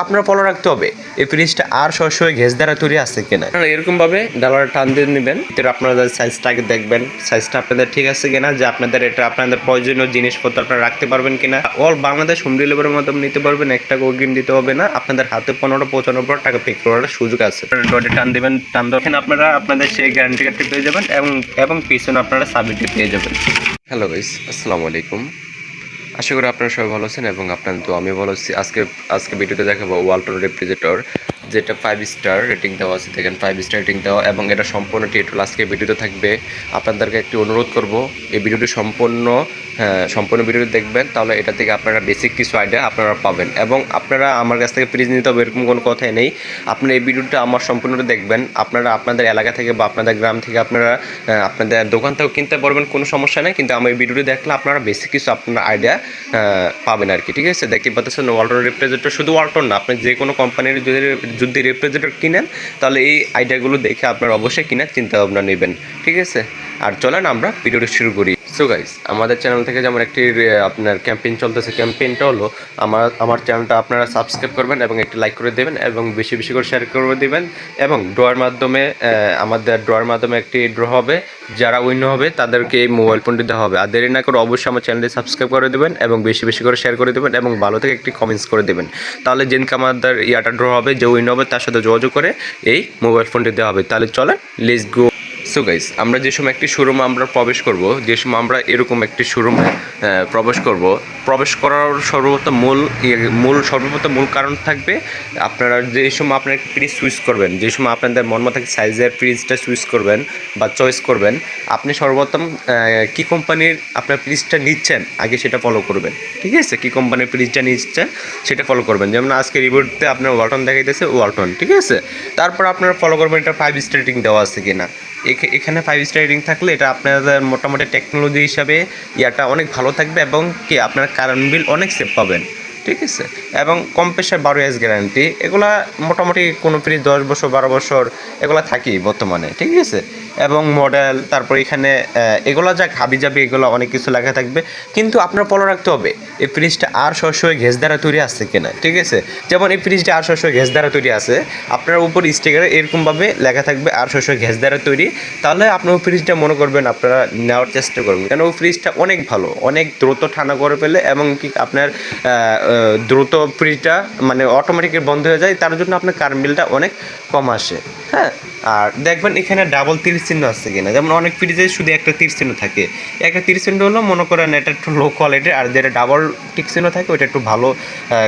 আপনার ফলো রাখতে হবে। এই ফ্রিজটা আর সরাসরি ঘেস দ্বারা তৈরি আছে কিনা। আপনারা এরকম ভাবে ডালার টান দিয়ে নেবেন। ভিতরে আপনাদের সাইজটাকে দেখবেন সাইজটা আপনাদের ঠিক আছে কিনা, যে আপনাদের এটা আপনাদের প্রয়োজনীয় জিনিসপত্র আপনারা রাখতে পারবেন কিনা। অল বাংলাদেশ হোম ডেলিভারির মাধ্যমে নিতে পারবেন একটা অগ্রিম দিতে হবে না। আপনাদের হাতে পনেরো, পঁচানব্বই টাকা পে করার সুযোগ আছে। ডটে টান দেবেন, টান এখানে আপনারা আপনাদের সেই গ্যারান্টি কার্ডটি পেয়ে যাবেন এবং এবং পিছনে আপনারা সাবমিটটি পেয়ে যাবেন। হ্যালো গাইস আসসালামু আলাইকুম। আশা করি আপনারা সবাই ভালো আছেন এবং আপনার তো আমি ভালো আছি। আজকে আজকে ভিডিওতে দেখাবো ওয়ালটন রেফ্রিজারেটর যেটা ফাইভ স্টার রেটিং দেওয়া আছে দেখেন ফাইভ স্টার রেটিং দেওয়া এবং এটা সম্পূর্ণ টিউটোরিয়াল আজকে ভিডিওতে থাকবে। আপনাদেরকে একটি অনুরোধ করব এই ভিডিওটি সম্পূর্ণ হ্যাঁ, সম্পূর্ণ ভিডিওটি দেখবেন তাহলে এটা থেকে আপনারা বেসিক কিছু আইডিয়া আপনারা পাবেন। এবং আপনারা আমার কাছ থেকে ফ্রিজ নিতে হবে এরকম কোনো কথাই নেই। আপনারা এই ভিডিওটা আমার সম্পূর্ণটা দেখবেন আপনারা আপনাদের এলাকা থেকে বা আপনাদের গ্রাম থেকে আপনারা আপনাদের দোকান থেকেও কিনতে পারবেন কোনো সমস্যা নেই কিন্তু আমার এই ভিডিওটি দেখলে আপনারা বেসিক কিছু আপনার আইডিয়া পাবেন আর কি ঠিক আছে? দেখতে পাচ্ছেন ওয়ালটন রেফ্রিজারেটর শুধু ওয়ালটন না আপনি যে কোনো কোম্পানির যদি যদি রেফ্রিজারেটর কিনেন, তাহলে এই আইডিয়াগুলো দেখে আপনার অবশ্যই কিনার চিন্তা ভাবনা নেবেন। ঠিক আছে? আর চলেন আমরা ভিডিওটি শুরু করি। সো গাইস আমাদের চ্যানেল থেকে যেমন একটি আপনার ক্যাম্পেইন চলতেছে ক্যাম্পেইনটা হলো আমার আমার চ্যানেলটা আপনারা সাবস্ক্রাইব করবেন এবং একটি লাইক করে দেবেন এবং বেশি বেশি করে শেয়ার করে দেবেন এবং ড্রয়ের মাধ্যমে আমাদের ড্রয়ের মাধ্যমে একটি ড্র হবে। যারা উইন হবে, তাদেরকে এই মোবাইল ফোনটি দেওয়া হবে। আর দেরি না করে অবশ্যই আমার চ্যানেলটি সাবস্ক্রাইব করে দেবেন এবং বেশি বেশি করে শেয়ার করে দেবেন এবং ভালো থেকে একটি কমেন্টস করে দেবেন। তাহলে যেদিনকে আমাদের ইয়াটা ড্র হবে, যে উইন হবে, তার সাথে যোগাযোগ করে এই মোবাইল ফোনটি দেওয়া হবে। তাহলে চলেন লেটস গো সো গাইস আমরা যে সময় একটি শোরুমে আমরা প্রবেশ করব, যে সময় আমরা এরকম একটি শোরুমে প্রবেশ করব। প্রবেশ করার সর্বপ্রথম মূল ইয়ে- মূল, সর্বপ্রথম মূল কারণ থাকবে আপনারা যে সময় আপনার ফ্রিজ সুইচ করবেন, যে সময় আপনাদের মন মতো সাইজের ফ্রিজটা সুইচ করবেন বা চয়েস করবেন, আপনি সর্বপ্রথম কি কোম্পানির আপনার ফ্রিজটা নিচ্ছেন, আগে সেটা ফলো করবেন। ঠিক আছে? কি কোম্পানির ফ্রিজটা নিচ্ছেন, সেটা ফলো করবেন। যেমন আজকে রিভিউতে আপনার ওয়ালটন দেখাইতেছে ওয়ালটন ঠিক আছে? তারপর আপনারা ফলো করবেন, এটা ফাইভ স্টার রেটিং দেওয়া আছে কিনা। এখে- এখানে ফাইভ স্টার রেটিং থাকলে এটা আপনাদের মোটামুটি টেকনোলজি হিসাবে ইয়াটা অনেক ভালো থাকবে এবং কি আপনার কারেন্ট বিল অনেক সেভ পাবেন। ঠিক আছে। এবং কম প্রেশার বারো এস গ্যারান্টি এগুলা মোটামুটি কোনো ফ্রিজ দশ বছর, বারো বছর এগুলা থাকি বর্তমানে, ঠিক আছে? এবং মডেল তারপর এখানে এগুলা যা হাবি যাবে এগুলো অনেক কিছু লেখা থাকবে। কিন্তু আপনার ফলো রাখতে হবে, এই ফ্রিজটা আর সরাসরি ঘেস দ্বারা তৈরি আছে কিনা, ঠিক আছে? যেমন এই ফ্রিজটা আর সরাসরি ঘেস দ্বারা তৈরি আছে, আপনার উপর স্টিকারে এরকমভাবে লেখা থাকবে, আর সরাসরি ঘেস দ্বারা তৈরি। তাহলে আপনার ফ্রিজটা মনে করবেন আপনারা নেওয়ার চেষ্টা করবেন, কেন ওই ফ্রিজটা অনেক ভালো, অনেক দ্রুত ঠান্ডা করে ফেলে এবং কি আপনার দ্রুত ফ্রিজটা মানে অটোমেটিক বন্ধ হয়ে যায়, তার জন্য আপনার কারেন্ট বিলটা অনেক কম আসে হ্যাঁ? আর দেখবেন এখানে ডাবল তীর চিহ্ন আছে কিনা, যেমন অনেক ফ্রিজে শুধু একটা তীর চিহ্ন থাকে, একটা তীর চিহ্ন হলো মনে করেন এটা একটু লো কোয়ালিটির আর যেটা ডাবল টিক চিহ্ন থাকে ওটা একটু ভালো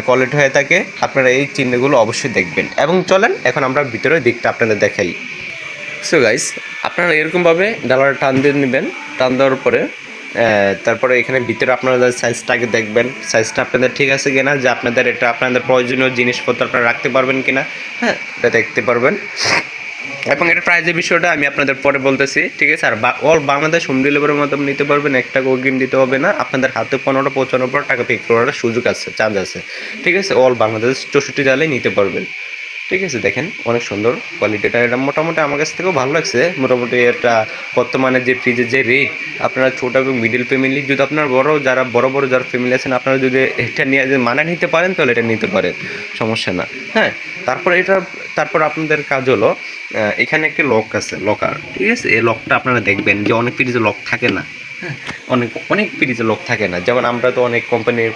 কোয়ালিটি হয়ে থাকে, আপনারা এই চিহ্নগুলো অবশ্যই দেখবেন। এবং চলেন, এখন আমরা ভিতরের দিকটা আপনাদের দেখাই। সো গাইস আপনারা এরকমভাবে ডালার টান দিয়ে নেবেন, টান দেওয়ার পরে তারপরে এখানে ভিতরে আপনারা সাইজটাকে দেখবেন সাইজটা আপনাদের ঠিক আছে কিনা, যে আপনাদের এটা আপনাদের প্রয়োজনীয় জিনিসপত্র আপনারা রাখতে পারবেন কিনা হ্যাঁ এটা দেখতে পারবেন। এবং এটা প্রাইজের বিষয়টা আমি আপনাদের পরে বলতেছি, ঠিক আছে? আর অল বাংলাদেশ হোম ডেলিভারির মাধ্যমে নিতে পারবেন এক টাকা অগ্রিম দিতে হবে না। আপনাদের হাতে পনেরো, পঁচানব্বই টাকা পে করার সুযোগ আছে চান্স আছে, ঠিক আছে? অল বাংলাদেশ চৌষট্টি জালেই নিতে পারবেন। ঠিক আছে, দেখেন, অনেক সুন্দর কোয়ালিটিটা এটা মোটামুটি আমার কাছ থেকেও ভালো লাগছে। মোটামুটি এটা বর্তমানে যে ফ্রিজের যে রেট আপনারা ছোটো এবং মিডিল ফ্যামিলি যদি আপনার বড়, যারা বড় বড় যারা ফ্যামিলি আছেন, আপনারা যদি এটা নিয়ে মানে নিতে পারেন, তাহলে এটা নিতে পারেন। সমস্যা না। হ্যাঁ তারপর এটা, তারপর আপনাদের কাজ হলো এখানে একটি লক আছে লকার ঠিক আছে, এই লকটা আপনারা দেখবেন যে অনেক ফ্রিজে লক থাকে না। অনেক অনেক ফ্রিজে লক থাকে না। যেমন আমরা তো অনেক কোম্পানির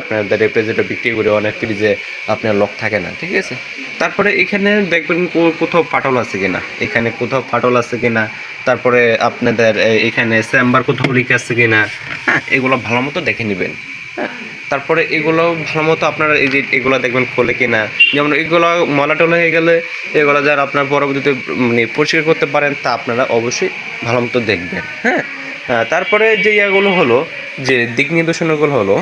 আপনাদের রেফ্রিজারেটর বিক্রি করে অনেক ফ্রিজে আপনার লক থাকে না ঠিক আছে? তারপরে এখানে দেখবেন কোথাও ফাটল আছে কিনা এখানে কোথাও ফাটল আছে কিনা তারপরে আপনাদের এখানে চেম্বার কোথাও লিক আছে কিনা হ্যাঁ এগুলো ভালো মতো দেখে নেবেন হ্যাঁ? তারপরে এগুলো ভালো মতো আপনারা এই যে এগুলো দেখবেন খোলে কিনা যেমন এগুলো মলা টলা হয়ে গেলে এগুলো যারা আপনার পরবর্তীতে মানে পরিষ্কার করতে পারেন তা আপনারা অবশ্যই ভালো মতো দেখবেন হ্যাঁ, তারপরে যে ইয়াগুলো হলো, যে দিক নির্দেশনাগুলো হলো,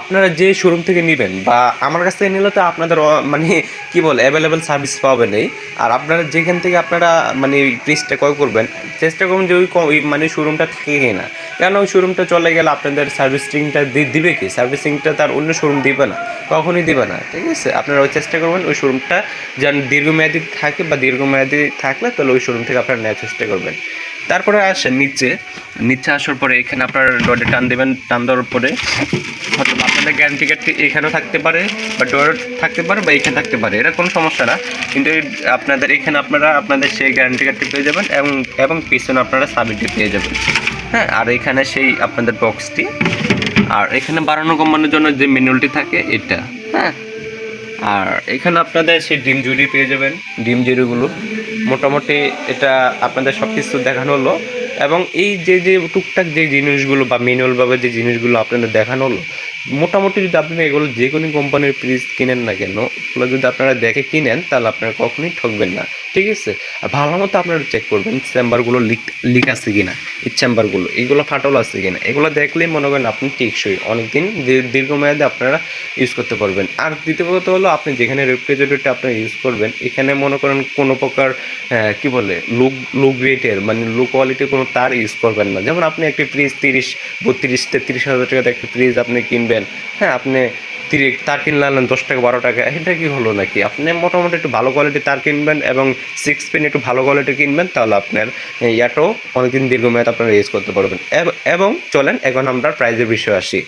আপনারা যে শোরুম থেকে নেবেন বা আমার কাছ থেকে নিলে তো আপনাদের মানে কি বল অ্যাভেলেবেল সার্ভিস পাবেন এই। আর আপনারা যেখান থেকে আপনারা মানে ফ্রিজটা ক্রয় করবেন চেষ্টা করুন যে ওই মানে শোরুমটা থাকে কিনা। কেন ওই শোরুমটা চলে গেলে আপনাদের সার্ভিসিংটা দিবে কি? সার্ভিসিংটা তার অন্য শোরুম দিবে না, কখনই দিবে না, ঠিক আছে? আপনারা ওই চেষ্টা করবেন, ওই শোরুমটা যেন দীর্ঘমেয়াদী থাকে বা দীর্ঘমেয়াদী থাকলে তাহলে ওই শোরুম থেকে আপনারা নেওয়ার চেষ্টা করবেন। তারপরে আসেন নিচে। নিচে আসার পরে এখানে আপনার ডটে টান দেবেন, টান দেওয়ার পরে হয়তো আপনাদের গ্যারান্টি কার্ডটি এখানেও থাকতে পারে বা ডোর থাকতে পারে বা এখানে থাকতে পারে এটা কোনো সমস্যা না। কিন্তু আপনাদের, এখানে আপনারা আপনাদের সেই গ্যারান্টি কার্ডটি পেয়ে যাবেন এবং এবং পিছনে আপনারা সাবিটি পেয়ে যাবেন। হ্যাঁ আর এখানে সেই আপনাদের বক্সটি আর এখানে বাড়ানো কমানোর জন্য যে ম্যানুয়ালটি থাকে, এটা। হ্যাঁ আর এখানে আপনাদের সেই ডিম জুড়ি পেয়ে যাবেন, ডিম জুড়িগুলো মোটামুটি এটা আপনাদের সব কিছু দেখানো হলো। এবং এই যে যে টুকটাক যে জিনিসগুলো বা ম্যানুয়ালভাবে যে জিনিসগুলো আপনাদের দেখানো হলো, মোটামুটি যদি আপনি এগুলো যে কোনো কোম্পানির ফ্রিজ কিনেন না কেন, ওগুলো যদি আপনারা দেখে কিনেন, তাহলে আপনারা কখনোই ঠকবেন না। ঠিক আছে? আর ভালো মতো আপনারা চেক করবেন চেম্বারগুলো লিক লিক আছে কিনা। এই চেম্বারগুলো এগুলো ফাটল আছে কিনা। এগুলো দেখলেই মনে করেন আপনি টেকসই। অনেকদিন দীর- দীর্ঘমেয়াদে আপনারা ইউজ করতে পারবেন। আর দ্বিতীয় কথা হলো আপনি যেখানে রেফ্রিজারেটরটা আপনি ইউজ করবেন, এখানে মনে করেন কোনো প্রকার কি বলে লো লো গ্রেডের মানে লো কোয়ালিটির কোনো তার ইউজ করবেন না। যেমন আপনি একটি ফ্রিজ তিরিশ, বত্রিশ, তেত্রিশ হাজার টাকাতে একটি ফ্রিজ আপনি কিনবেন। হ্যাঁ আপনি তিরিশ তার কিনলেন দশ টাকা, বারো টাকা, এটা কি হলো নাকি? আপনি মোটামুটি একটু ভালো কোয়ালিটি তার কিনবেন এবং সিক্স পেন একটু ভালো কোয়ালিটি কিনবেন, তাহলে আপনার ইয়াটাও অনেকদিন দীর্ঘমেয়াদ আপনারা ইউজ করতে পারবেন। এবং চলেন, এখন আমরা প্রাইজের বিষয়ে আসি।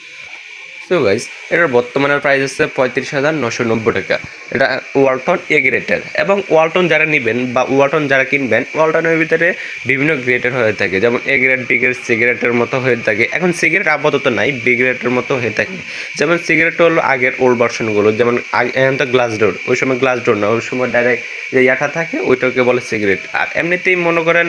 সো গাইজ এটার বর্তমানের প্রাইস হচ্ছে পঁয়ত্রিশ হাজার নশো নব্বই টাকা। এটা ওয়ালটন এ গ্রেডের এবং ওয়ালটন যারা নেবেন বা ওয়ালটন যারা কিনবেন ওয়ালটনের ভিতরে বিভিন্ন গ্রেডের হয়ে থাকে। যেমন এ গ্রেড বি গ্রেড সিগারেটের মতো হয়ে থাকে। এখন সিগারেট আপাতত নাই বি গ্রেডের মতো হয়ে থাকে। যেমন সিগারেট হলো আগের ওল্ড ভার্সনগুলো যেমন এখন তো গ্লাস ডোর ওই সময় গ্লাস ডোর না। ওই সময় ডাইরেক্ট যে ইয়াটা থাকে, ওইটাকে বলে সিগারেট আর এমনিতেই মনে করেন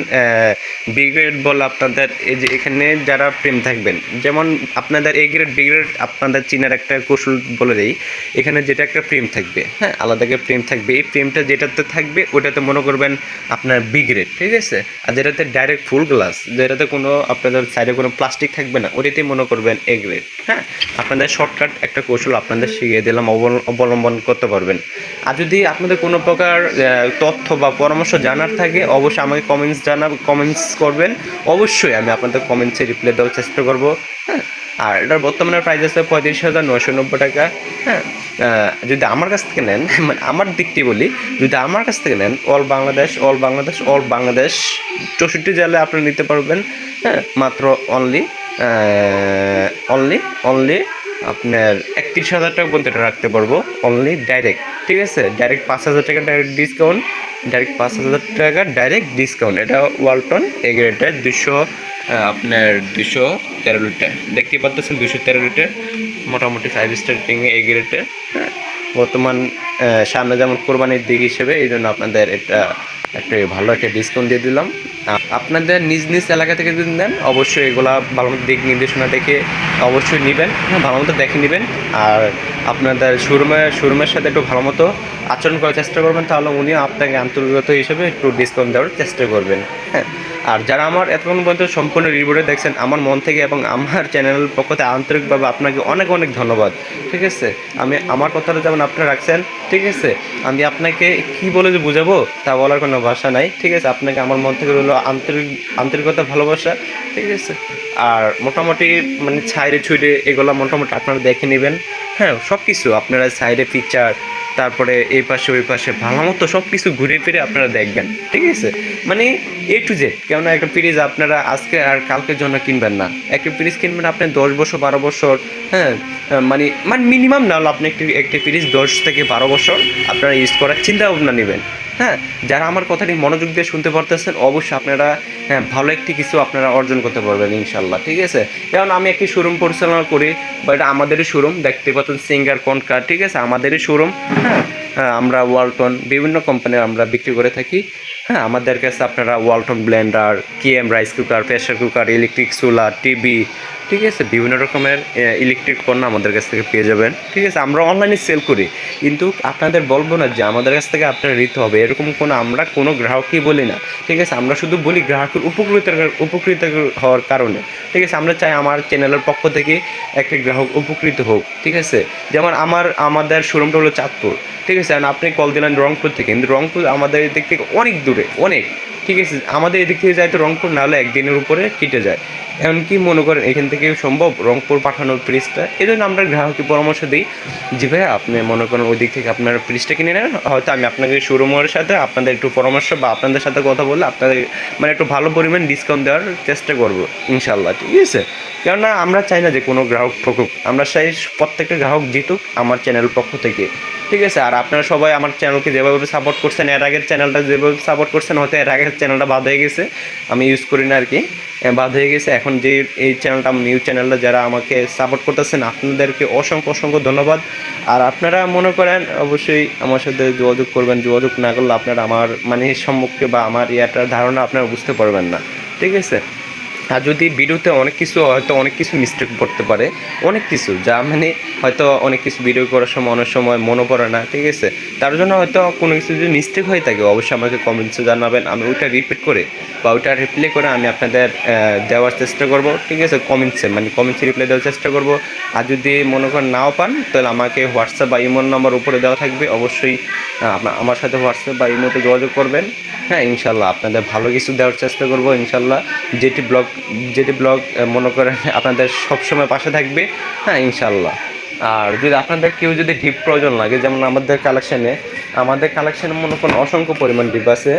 বি গ্রেড বলে আপনাদের, এই যে এখানে যারা প্রেম থাকবেন, যেমন আপনাদের এ গ্রেড বি গ্রেড আপনাদের চীনের একটা কৌশল বলে দিই, এখানে যেটা একটা প্রেম থাকবে হ্যাঁ আলাদা একটা প্রেম থাকবে। এই প্রেমটা যেটাতে থাকবে, ওটাতে মনে করবেন আপনার বি গ্রেড ঠিক আছে? আর যেটাতে ডাইরেক্ট ফুল গ্লাস যেটাতে কোনো আপনাদের সাইডে কোনো প্লাস্টিক থাকবে না, ওটাতেই মনে করবেন এ গ্রেড হ্যাঁ? আপনাদের শর্টকাট একটা কৌশল আপনাদের শিখিয়ে দিলাম, অবল- অবলম্বন করতে পারবেন। আর যদি আপনাদের কোনো প্রকার তথ্য বা পরামর্শ জানার থাকে, অবশ্যই আমাকে কমেন্টস জানা কমেন্টস করবেন। অবশ্যই আমি আপনাদের কমেন্টসে রিপ্লাই দেওয়ার চেষ্টা করব হ্যাঁ? আর এটার বর্তমানে প্রাইস আছে পঁয়ত্রিশ হাজার নশো নব্বই টাকা। হ্যাঁ যদি আমার কাছ থেকে নেন মানে আমার দিকটি বলি, যদি আমার কাছ থেকে নেন all Bangladesh all Bangladesh all Bangladesh চৌষট্টি জেলে আপনি নিতে পারবেন। হ্যাঁ মাত্র অনলি অনলি অনলি আপনার একত্রিশ হাজার টাকা পর্যন্ত এটা রাখতে পারব অনলি ডাইরেক্ট ঠিক আছে? ডাইরেক্ট পাঁচ হাজার টাকা ডাইরেক্ট ডিসকাউন্ট ডাইরেক্ট পাঁচ হাজার টাকা ডাইরেক্ট ডিসকাউন্ট এটা ওয়ালটন এগ্রেটের দুশো আপনার দুশো তেরো লিটার। দেখতেই পাচ্ছেন দুশো তেরো লিটার, মোটামুটি ফাইভ স্টার রেটিং এগ্রেটের বর্তমান সামনে যেমন কোরবানির দিক হিসেবে, এই জন্য আপনাদের এটা একটা ভালো একটা ডিসকাউন্ট দিয়ে দিলাম। আপনাদের নিজ নিজ এলাকা থেকে যদি নেন, অবশ্যই এগুলা ভালো মতো দিক নির্দেশনা দেখে অবশ্যই নেবেন হ্যাঁ ভালো মতো দেখে নেবেন। আর আপনাদের শোরুমে, শোরুমের সাথে একটু ভালো মতো আচরণ করার চেষ্টা করবেন, তাহলে উনি আপনাকে আন্তর্গত হিসেবে একটু ডিসকাউন্ট দেওয়ার চেষ্টা করবেন হ্যাঁ। আর যারা আমার এতক্ষণ পর্যন্ত সম্পূর্ণ রিভিউটা দেখছেন, আমার মন থেকে এবং আমার চ্যানেলের থেকে আন্তরিকভাবে আপনাকে অনেক অনেক ধন্যবাদ। ঠিক আছে? আমি আমার কথাটা যেমন আপনারা রাখছেন, ঠিক আছে? আমি আপনাকে কি বলে যে বুঝাবো তা বলার কোনো ভাষা নাই, ঠিক আছে? আপনাকে আমার মন থেকে রইল আন্তরিক, আন্তরিকতা, ভালোবাসা, ঠিক আছে? আর মোটামুটি মানে ছাইরে ছুঁড়ে এগুলো মোটামুটি আপনারা দেখে নেবেন। হ্যাঁ সব কিছু আপনারা সাইডে পিকচার তারপরে এই পাশে, ওই পাশে ভালো মতো সব কিছু ঘুরে ফিরে আপনারা দেখবেন, ঠিক আছে? মানে এ টু জেড কেননা একটা ফ্রিজ আপনারা আজকে আর কালকের জন্য কিনবেন না। একটা ফ্রিজ কিনবেন, আপনি দশ বছর, বারো বছর হ্যাঁ মানে মানে মিনিমাম না হলে আপনি একটি একটি ফ্রিজ দশ থেকে বারো বছর আপনারা ইউজ করার চিন্তা ভাবনা নেবেন। হ্যাঁ যারা আমার কথাটি মনোযোগ দিয়ে শুনতে পারতেছেন অবশ্যই আপনারা হ্যাঁ ভালো একটি কিছু আপনারা অর্জন করতে পারবেন ইনশাল্লাহ ঠিক আছে? কারণ আমি একটি শোরুম পরিচালনা করি বা এটা আমাদেরই শোরুম দেখতে পাচ্ছেন সিঙ্গার কনকার ঠিক আছে? আমাদেরই শোরুম হ্যাঁ হ্যাঁ, আমরা ওয়ালটন বিভিন্ন কোম্পানির আমরা বিক্রি করে থাকি হ্যাঁ আমাদের কাছে আপনারা Walton blender KM rice cooker pressure cooker electric চুলা টিভি ঠিক আছে, বিভিন্ন রকমের ইলেকট্রিক পণ্য আমাদের কাছ থেকে পেয়ে যাবেন। ঠিক আছে, আমরা অনলাইনে সেল করি। কিন্তু আপনাদের বলব না যে আমাদের কাছ থেকে আপনারা নিতে হবে। এরকম কোনো আমরা কোনো গ্রাহককেই বলি না। ঠিক আছে, আমরা শুধু বলি গ্রাহকের উপকৃত উপকৃত হওয়ার কারণে। ঠিক আছে, আমরা চাই আমার চ্যানেলের পক্ষ থেকে একটা গ্রাহক উপকৃত হোক। ঠিক আছে, যেমন আমার, আমাদের শোরুমটা হলো চাঁদপুর। ঠিক আছে আপনি কল দিলেন রংপুর থেকে। কিন্তু রংপুর আমাদের এদিক থেকে অনেক দূরে, অনেক। ঠিক আছে, আমাদের এদিক থেকে যাইতে রংপুর না হলে একদিনের উপরে কেটে যায়। এমনকি মনে করেন এখান থেকে সম্ভব রংপুর পাঠানোর ফ্রিজটা। এই জন্য আমরা গ্রাহককে পরামর্শ দিই যে ভাই আপনি মনে করেন ওই দিক থেকে আপনার ফ্রিজটা কিনে নেন। হয়তো আমি আপনাকে শোরুমের সাথে আপনাদের একটু পরামর্শ বা আপনাদের সাথে কথা বলে আপনাদের মানে একটু ভালো পরিমাণ ডিসকাউন্ট দেওয়ার চেষ্টা করব ইনশাল্লাহ ঠিক আছে? কেননা আমরা চাই না যে কোনো গ্রাহক ঠকুক। আমরা চাই প্রত্যেকটা গ্রাহক জিতুক আমার চ্যানেল পক্ষ থেকে। ঠিক আছে? আর আপনারা সবাই আমার চ্যানেলকে যেভাবে সাপোর্ট করছেন, এর আগের চ্যানেলটা যেভাবে সাপোর্ট করছেন, হয়তো এর আগের চ্যানেলটা বাদ হয়ে গেছে। আমি ইউজ করি না আর কি বাদ হয়ে গেছে। এখন যে এই চ্যানেলটা নিউজ চ্যানেলটা যারা আমাকে সাপোর্ট করতেছেন, আপনাদেরকে অসংখ্য অসংখ্য ধন্যবাদ। আর আপনারা মনে করেন, অবশ্যই আমার সাথে যোগাযোগ করবেন। যোগাযোগ না করলে আপনারা আমার মানে সম্মুখে বা আমার ইয়াটার ধারণা আপনারা বুঝতে পারবেন না। ঠিক আছে? আর যদি ভিডিওতে অনেক কিছু হয়তো অনেক কিছু মিস্টেক করতে পারে। অনেক কিছু, যা মানে হয়তো অনেক কিছু ভিডিও করার সময়, অনেক সময় মনে পড়ে না, ঠিক আছে? তার জন্য হয়তো কোনো কিছু যদি মিস্টেক হয়ে থাকে, অবশ্যই আমাকে কমেন্টসে জানাবেন। আমি ওইটা রিপিট করে বা ওইটা রিপ্লে করে আমি আপনাদের দেওয়ার চেষ্টা করব, ঠিক আছে? কমেন্টসে মানে কমেন্টসে রিপ্লাই দেওয়ার চেষ্টা করব। আর যদি মনে করেন নাও পান, তাহলে আমাকে হোয়াটসঅ্যাপ বা ইমোর নাম্বার উপরে দেওয়া থাকবে। অবশ্যই আমার সাথে হোয়াটসঅ্যাপ বা ইমোতে যোগাযোগ করবেন। হ্যাঁ ইনশাল্লাহ আপনাদের ভালো কিছু দেওয়ার চেষ্টা করব, ইনশাল্লাহ। যেটি ব্লগ যেটি ব্লগ মনে করেন আপনাদের সবসময় পাশে থাকবে হ্যাঁ ইনশাল্লাহ আর যদি আপনাদের কেউ যদি ডিপ প্রয়োজন লাগে, যেমন আমাদের কালেকশানে আমাদের কালেকশানে মনে করেন অসংখ্য পরিমাণ ডিপ আছে,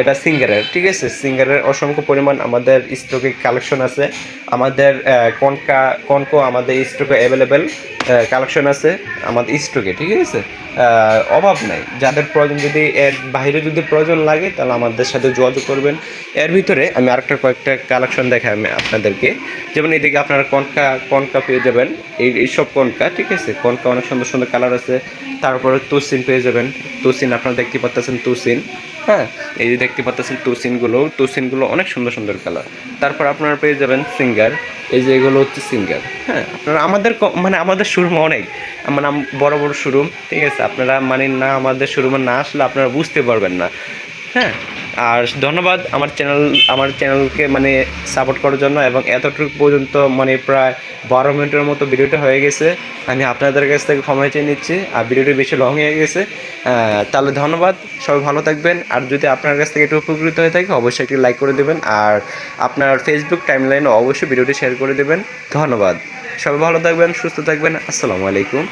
এটা সিঙ্গারের, ঠিক আছে? সিঙ্গারের অসংখ্য পরিমাণ আমাদের স্টকে কালেকশন আছে, আমাদের কনকা কনকো আমাদের স্টকে অ্যাভেলেবেল কালেকশন আছে, আমাদের স্টকে ঠিক আছে? অভাব নাই। যাদের প্রয়োজন, যদি এর বাইরে যদি প্রয়োজন লাগে, তাহলে আমাদের সাথে যোগাযোগ করবেন। এর ভিতরে আমি আরেকটা কয়েকটা কালেকশন দেখাই আমি আপনাদেরকে। যেমন এদিকে আপনারা কনকা কনকা পেয়ে যাবেন। এই এইসব কনকা, ঠিক আছে? কনকা অনেক সুন্দর সুন্দর কালার আছে। তারপরে তুসিন পেয়ে যাবেন। তুসিন, আপনারা দেখতে পাচ্ছেন তুসিন। হ্যাঁ এই যে দেখতে পাচ্ছেন টোসিনগুলো তুসিনগুলো অনেক সুন্দর সুন্দর কালার তারপর আপনারা পেয়ে যাবেন সিঙ্গার এই যে এগুলো হচ্ছে সিঙ্গার হ্যাঁ আপনারা আমাদের মানে আমাদের শোরুম অনেক। মানে বড় বড় শোরুম ঠিক আছে? আপনারা মানে না আমাদের শোরুমে না আসলে আপনারা বুঝতে পারবেন না। হ্যাঁ। আর ধন্যবাদ আমার চ্যানেল আমার চ্যানেলকে মানে সাপোর্ট করার জন্য এবং এতটুকু পর্যন্ত মানে প্রায় বারো মিনিটের মতো ভিডিওটা হয়ে গেছে। আমি আপনাদের কাছ থেকে ক্ষমা চেয়ে নিচ্ছি। আর ভিডিওটি বেশি লং হয়ে গেছে। তাহলে ধন্যবাদ। সবাই ভালো থাকবেন। আর যদি আপনার কাছ থেকে একটু উপকৃত হয়ে থাকে, অবশ্যই একটি লাইক করে দেবেন। আর আপনার ফেসবুক টাইমলাইনে অবশ্যই ভিডিওটি শেয়ার করে দেবেন। ধন্যবাদ। সবাই ভালো থাকবেন, সুস্থ থাকবেন। আসসালামু আলাইকুম।